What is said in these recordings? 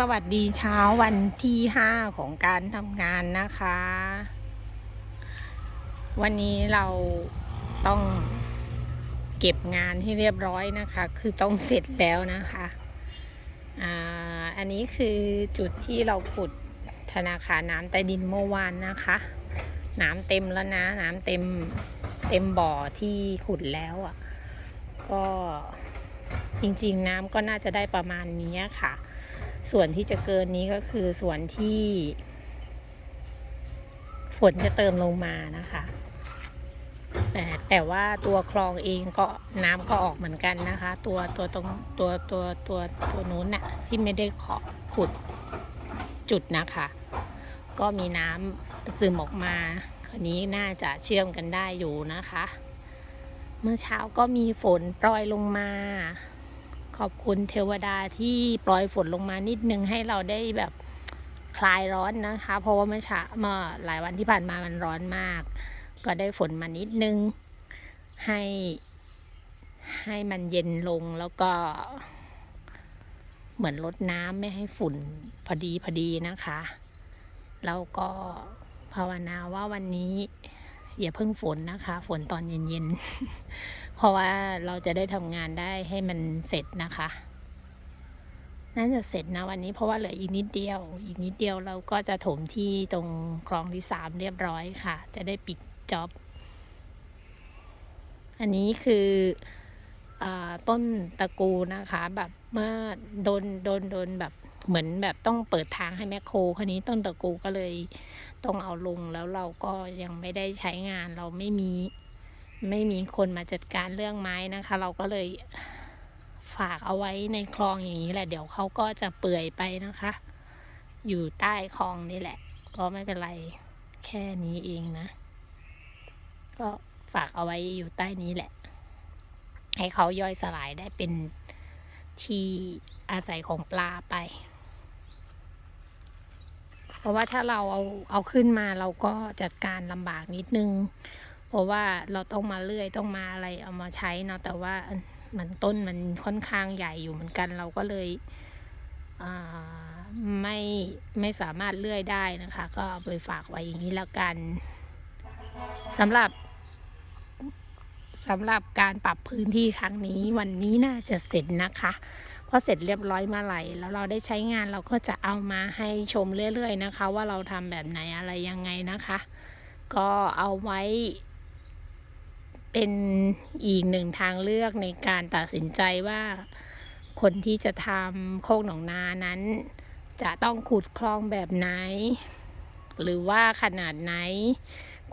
สวัสดีเช้าวันที่ห้าของการทำงานนะคะ วันนี้เราต้องเก็บงานให้เรียบร้อยนะคะ คือต้องเสร็จแล้วนะคะอ่าอันนี้คือจุดที่เราขุดธนาคารน้ำใต้ดินเมื่อวานนะคะ น้ำเต็มแล้วนะ น้ำเต็มเต็มบ่อที่ขุดแล้วอะ่ะ ก็จริงๆน้ำก็น่าจะได้ประมาณนี้ค่ะ ส่วนที่จะเกินนี้ก็คือส่วนที่ ฝนจะเติมลงมานะคะแต่แต่ว่าตัวคลองเองก็น้ำก็ออกเหมือนกันนะคะ ตัวตัวตรงตัวตัวตัวตัวนู้นน่ะที่ไม่ได้ขอขุดจุดนะคะ ก็มีน้ำซึมออกมา คราวนี้น่าจะเชื่อมกันได้อยู่นะคะ เมื่อเช้าก็มีฝนโปรยลงมา ขอบคุณเทวดาที่ปล่อยฝนลงมานิดนึงให้เราได้แบบคลายร้อนนะคะ เพราะว่าเมื่อเช้าเมื่อหลายวันที่ผ่านมามันร้อนมาก ก็ได้ฝนมานิดนึง ให้ให้มันเย็นลงแล้วก็ เหมือนลดน้ำไม่ให้ฝุ่นพอดีพอดีนะคะแล้วก็ภาวนาว่าวันนี้อย่าเพิ่งฝนนะคะ ฝนตอนเย็นๆ เพราะว่าเราจะได้ทำงานได้ให้มันเสร็จนะคะน่าจะเสร็จนะวันนี้เพราะว่าเหลืออีกนิดเดียว อีกนิดเดียวเราก็จะถมที่ตรงคลองที่สามเรียบร้อยค่ะ จะได้ปิดจ็อบ อันนี้คืออต้นตะกูนะคะ แบบเมื่อโดนโดนโดนแบบเหมือนแบบต้องเปิดทางให้แมคโครคันนี้ต้นตะกูก็เลยต้องเอาลงแล้วเราก็ยังไม่ได้ใช้งานเราไม่มี ไม่มีคนมาจัดการเรื่องไม้นะคะ เราก็เลยฝากเอาไว้ในคลองอย่างนี้แหละ เดี๋ยวเขาก็จะเปื่อยไปนะคะ อยู่ใต้คลองนี่แหละ ก็ไม่เป็นไรแค่นี้เองนะ ก็ฝากเอาไว้อยู่ใต้นี้แหละ ให้เขาย่อยสลายได้เป็นที่อาศัยของปลาไป เพราะว่าถ้าเราเอาเอาขึ้นมาเราก็จัดการลำบากนิดนึง ราะว่าเราต้องมาเลื่อยต้องมาอะไรเอามาใช้เนาะแต่ว่ามันต้นมันค่อนข้างใหญ่อยู่เหมือนกัน เราก็เลยไม่ไม่สามารถเลื่อยได้นะคะ ก็เอาไปฝากไว้อย่างนี้แล้วกันสำหรับสำหรับการปรับพื้นที่ครั้งนี้วันนี้น่าจะเสร็จนะคะพอเสร็จเรียบร้อยมาไหร่แล้วเราได้ใช้งานเราก็จะเอามาให้ชมเรื่อยๆนะคะ ว่าเราทำแบบไหนอะไรยังไงนะคะ ก็เอาไว้ เป็นอีกหนึ่งทางเลือกในการตัดสินใจว่า คนที่จะทำโคกหนองนานั้น จะต้องขุดคลองแบบไหน หรือว่าขนาดไหน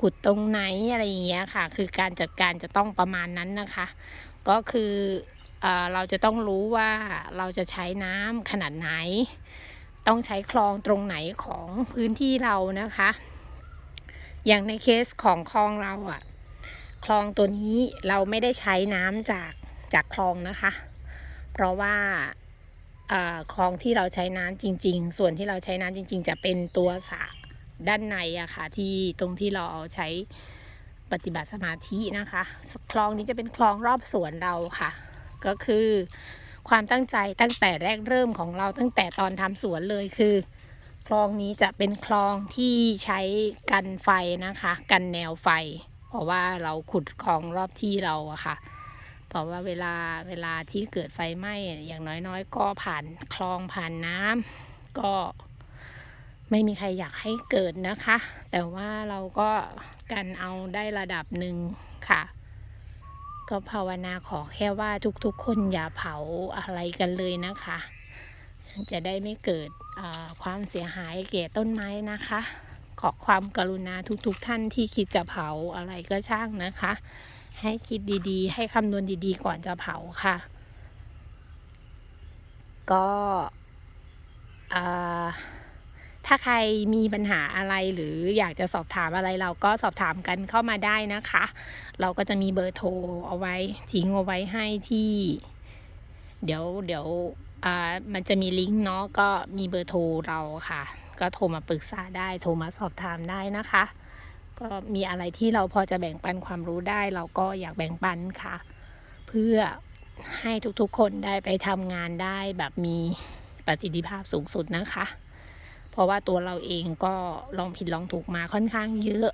ขุดตรงไหนอะไรอย่างเงี้ยค่ะ คือการจัดการจะต้องประมาณนั้นนะคะ ก็คือเออเราจะต้องรู้ว่าเราจะใช้น้ำขนาดไหน ต้องใช้คลองตรงไหนของพื้นที่เรานะคะ อย่างในเคสของคลองเราอะ คลองตัวนี้เราไม่ได้ใช้น้ำจากจากคลองนะคะ เพราะว่าคลองที่เราใช้น้ำจริง ๆ ส่วนที่เราใช้น้ำจริง ๆ จะเป็นตัวสระด้านในอะค่ะที่ตรงที่เราเอาใช้ปฏิบัติสมาธินะคะ คลองนี้จะเป็นคลองรอบสวนเราค่ะ ก็คือความตั้งใจตั้งแต่แรกเริ่มของเราตั้งแต่ตอนทำสวนเลยคือ คลองนี้จะเป็นคลองที่ใช้กันไฟนะคะ กันแนวไฟ ราะว่าเราขุดคลองรอบที่เราอะค่ะ เพราะว่าเวลาเวลาที่เกิดไฟไหม้อย่างน้อยๆ ก็ผ่านคลองผ่านน้ำก็ไม่มีใครอยากให้เกิดนะคะ แต่ว่าเราก็กันเอาได้ระดับหนึ่งค่ะ ก็ภาวนาขอแค่ว่าทุกๆ คนอย่าเผาอะไรกันเลยนะคะ จะได้ไม่เกิดความเสียหายแก่ต้นไม้นะคะ ขอความกรุณาทุกๆท่านที่คิดจะเผาอะไรก็ช่างนะคะ ให้คิดดีๆ ให้คำนวณดีๆ ก่อนจะเผาค่ะ ก็ถ้าใครมีปัญหาอะไรหรืออยากจะสอบถามอะไรเราก็สอบถามกันเข้ามาได้นะคะ เราก็จะมีเบอร์โทรเอาไว้ทิ้งเอาไว้ให้ที่ เดี๋ยวเดี๋ยวมันจะมีลิงก์เนาะก็มีเบอร์โทรเราค่ะ ก็โทรมาปรึกษาได้ โทรมาสอบถามได้นะคะ ก็มีอะไรที่เราพอจะแบ่งปันความรู้ได้ เราก็อยากแบ่งปันค่ะ เพื่อให้ทุกๆคนได้ไปทำงานได้แบบมีประสิทธิภาพสูงสุดนะคะ เพราะว่าตัวเราเองก็ลองผิดลองถูกมาค่อนข้างเยอะ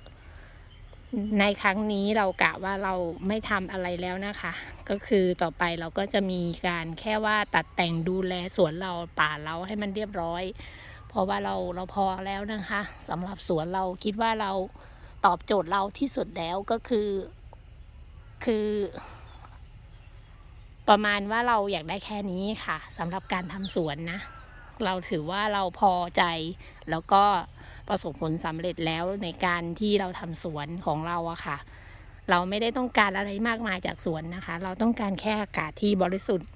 ในครั้งนี้เรากะว่าเราไม่ทำอะไรแล้วนะคะ ก็คือต่อไปเราก็จะมีการแค่ว่าตัดแต่งดูแลสวนเราป่าเราให้มันเรียบร้อย เพราะว่าเราเราพอแล้วนะคะสำหรับสวนเราคิดว่าเราตอบโจทย์เราที่สุดแล้วก็คือ คือ ประมาณว่าเราอยากได้แค่นี้ค่ะสำหรับการทำสวนนะ เราถือว่าเราพอใจ แล้วก็ประสบผลสำเร็จแล้วในการที่เราทำสวนของเราอะค่ะ เราไม่ได้ต้องการอะไรมากมายจากสวนนะคะ เราต้องการแค่อากาศที่บริสุทธิ์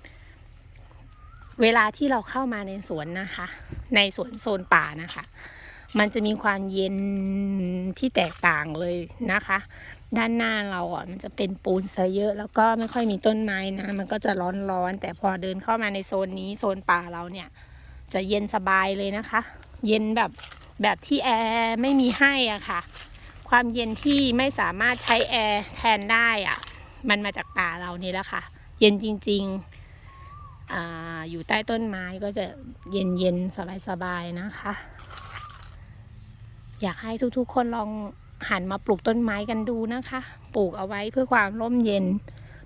เวลาที่เราเข้ามาในสวนนะคะ ในสวนโซนป่านะคะ มันจะมีความเย็นที่แตกต่างเลยนะคะ ด้านหน้าเราอะมันจะเป็นปูนซะเยอะ แล้วก็ไม่ค่อยมีต้นไม้นะ มันก็จะร้อนๆ แต่พอเดินเข้ามาในโซนนี้โซนป่าเราเนี่ย จะเย็นสบายเลยนะคะ เย็นแบบแบบที่แอร์ไม่มีให้อะค่ะ ความเย็นที่ไม่สามารถใช้แอร์แทนได้อะ มันมาจากป่าเรานี่แหละค่ะ เย็นจริง ๆ ออยู่ใต้ต้นไม้ก็จะเย็นๆสบายๆนะคะ อยากให้ทุกๆ คนลองหันมาปลูกต้นไม้กันดูนะคะ ปลูกเอาไว้เพื่อความร่มเย็น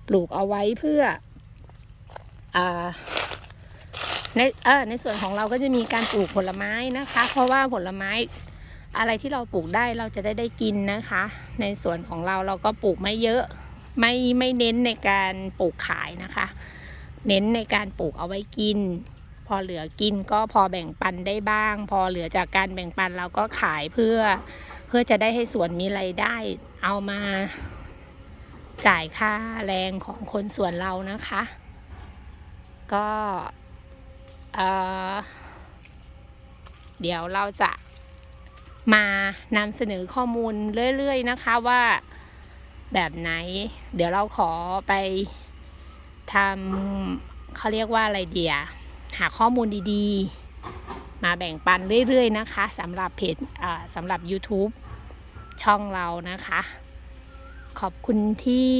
ปลูกเอาไว้เพื่ออในเออในส่วนของเราก็จะมีการปลูกผลไม้นะคะ เพราะว่าผลไม้อะไรที่เราปลูกได้เราจะได้ได้กินนะคะ ในส่วนของเราเราก็ปลูกไม่เยอะ ไม่ไม่เน้นในการปลูกขายนะคะ เน้นในการปลูกเอาไว้กิน พอเหลือกินก็พอแบ่งปันได้บ้าง พอเหลือจากการแบ่งปันเราก็ขายเพื่อ เพื่อจะได้ให้สวนมีไรายได้ เอามาจ่ายค่าแรงของคนสวนเรานะคะ ก็เออเดี๋ยวเราจะมานำเสนอข้อมูลเรื่อยๆนะคะว่าแบบไหน เดี๋ยวเราขอไป ทำเขาเรียกว่าอะไรเดียหาข้อมูลดีๆ มาแบ่งปันเรื่อยๆนะคะสำหรับเพจสำหรับ YouTube ช่องเรานะคะ ขอบคุณที่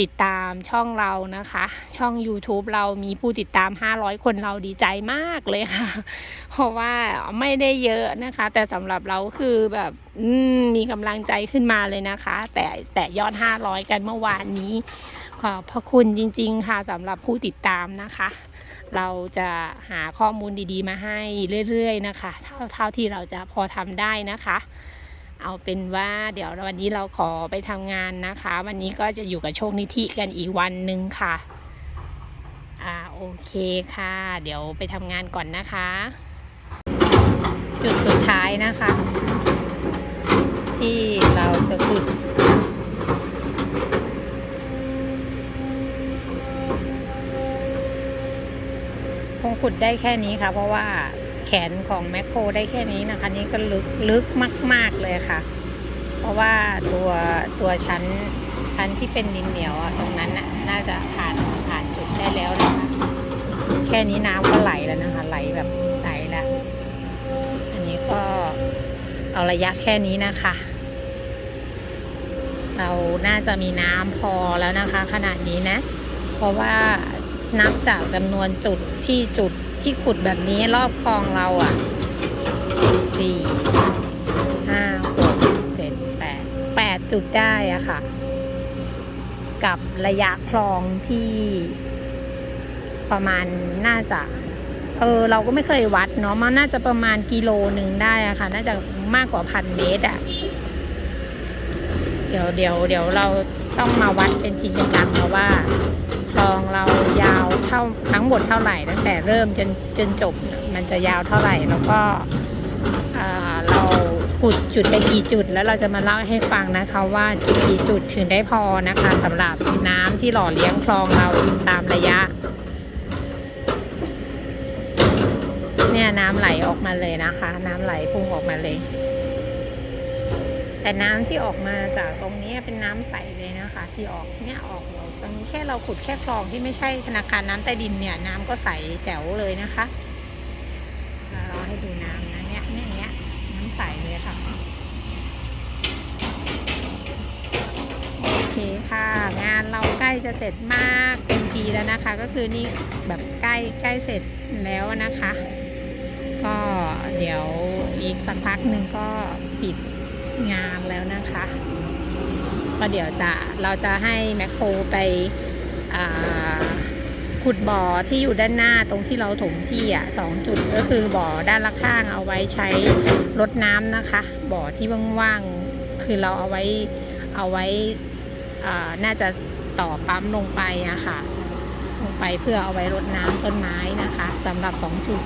ติดตามช่องเรานะคะ ช่อง YouTube เรามีผู้ติดตาม 500 คนเราดีใจมากเลยค่ะ เพราะว่าไม่ได้เยอะนะคะ แต่สำหรับเราคือแบบมมีกำลังใจขึ้นมาเลยนะคะ แต่แต่ยอด 500 กันเมื่อวานนี้ ขอบพระคุณจริง ๆ ค่ะสำหรับผู้ติดตามนะคะ เราจะหาข้อมูลดีๆ มาให้เรื่อยๆ นะคะ เท่าเท่าที่เราจะพอทำได้นะคะ เอาเป็นว่าเดี๋ยววันนี้เราขอไปทำงานนะคะ วันนี้ก็จะอยู่กับโชคนิธิกันอีกวันหนึ่งค่ะ อ่าโอเคค่ะ เดี๋ยวไปทำงานก่อนนะคะ จุดสุดท้ายนะคะ ที่เราจะ ขุดได้แค่นี้ค่ะ เพราะว่าแขนของแมคโครได้แค่นี้นะคะ นี่ก็ลึกลึกมาก ๆเลยค่ะ เพราะว่าตัวตัวชั้นชั้นที่เป็นดินเหนียวอะตรงนั้นน่ะน่าจะผ่านผ่านจุดได้แล้วนะคะแค่นี้น้ำก็ไหลแล้วนะคะ ไหลแบบไหลแล้วอันนี้ก็เอาระยะแค่นี้นะคะ เราน่าจะมีน้ำพอแล้วนะคะ ขนาดนี้นะ เพราะว่า นับจากจำนวนจุดที่จุดที่ขุดแบบนี้รอบคลองเราอะสี่ห้าหกเจ็ดแปดแปดจุดได้อะค่ะ กับระยะคลองที่ประมาณน่าจะเออเราก็ไม่เคยวัดเนาะมันน่าจะประมาณกิโลหนึ่งได้อะค่ะ น่าจะมากกว่าพันเมตรอะเดี๋ยวเดี๋ยวเดี๋ยวเราต้องมาวัดเป็นจริงเป็นจังว่า คลองเรายาวเท่าทั้งหมดเท่าไหร่ ตั้งแต่เริ่มจนจนจบมันจะยาวเท่าไหร่แล้วก็เราขุดจุดไปกี่จุด แล้วเราจะมาเล่าให้ฟังนะคะว่าจุดกี่จุดถึงได้พอนะคะสำหรับน้ำที่หล่อเลี้ยงคลองเราตามระยะ เนี่ยน้ำไหลออกมาเลยนะคะ น้ำไหลพุ่งออกมาเลย แต่น้ำที่ออกมาจากตรงนี้เป็นน้ำใสเลยนะคะ ที่ออกเนี่ยออกเราตรงนี้แค่เราขุดแค่คลองที่ไม่ใช่ธนาคารน้ำใต้ดินเนี่ยน้ำก็ใสแจ๋วเลยนะคะเราให้ดูน้ำนะเนี่ยเนี่ยเนี่ยน้ำใสเลยค่ะโอเคค่ะ งานเราใกล้จะเสร็จมากเต็มทีแล้วนะคะ ก็คือนี่แบบใกล้ใกล้เสร็จแล้วนะคะ ก็เดี๋ยวอีกสักพักหนึ่งก็ปิด งานแล้วนะคะก็เดี๋ยวจะเราจะให้แมคโครไปขุดบ่อที่อยู่ด้านหน้าตรงที่เราถมที่อะสองจุดก็คือบ่อด้านละข้างเอาไว้ใช้รดน้ำนะคะ บ่อที่ว่างๆคือเราเอาไว้เอาไว้อ่าน่าจะต่อปั๊มลงไปอะค่ะ ลงไปเพื่อเอาไว้รดน้ำต้นไม้นะคะสำหรับสองจุด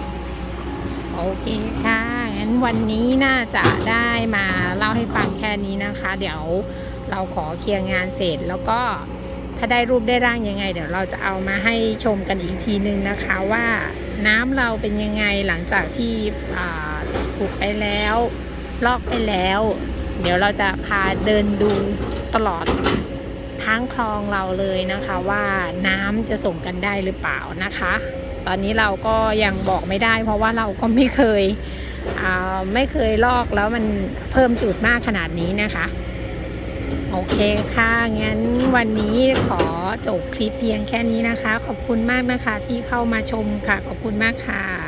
โอเคค่ะ งั้นวันนี้น่าจะได้มาเล่าให้ฟังแค่นี้นะคะ เดี๋ยวเราขอเคลียร์งานเสร็จแล้วก็ถ้าได้รูปได้ร่างยังไง เดี๋ยวเราจะเอามาให้ชมกันอีกทีนึงนะคะว่าน้ำเราเป็นยังไงหลังจากที่อ่าขุดไปแล้ว ลอกไปแล้ว เดี๋ยวเราจะพาเดินดูตลอดทั้งคลองเราเลยนะคะว่าน้ำจะส่งกันได้หรือเปล่านะคะ ตอนนี้เราก็ยังบอกไม่ได้ เพราะว่าเราก็ไม่เคยอ่าไม่เคยลอกแล้วมันเพิ่มจุดมากขนาดนี้นะคะ โอเคค่ะ งั้นวันนี้ขอจบคลิปเพียงแค่นี้นะคะ ขอบคุณมากนะคะที่เข้ามาชมค่ะ ขอบคุณมากค่ะ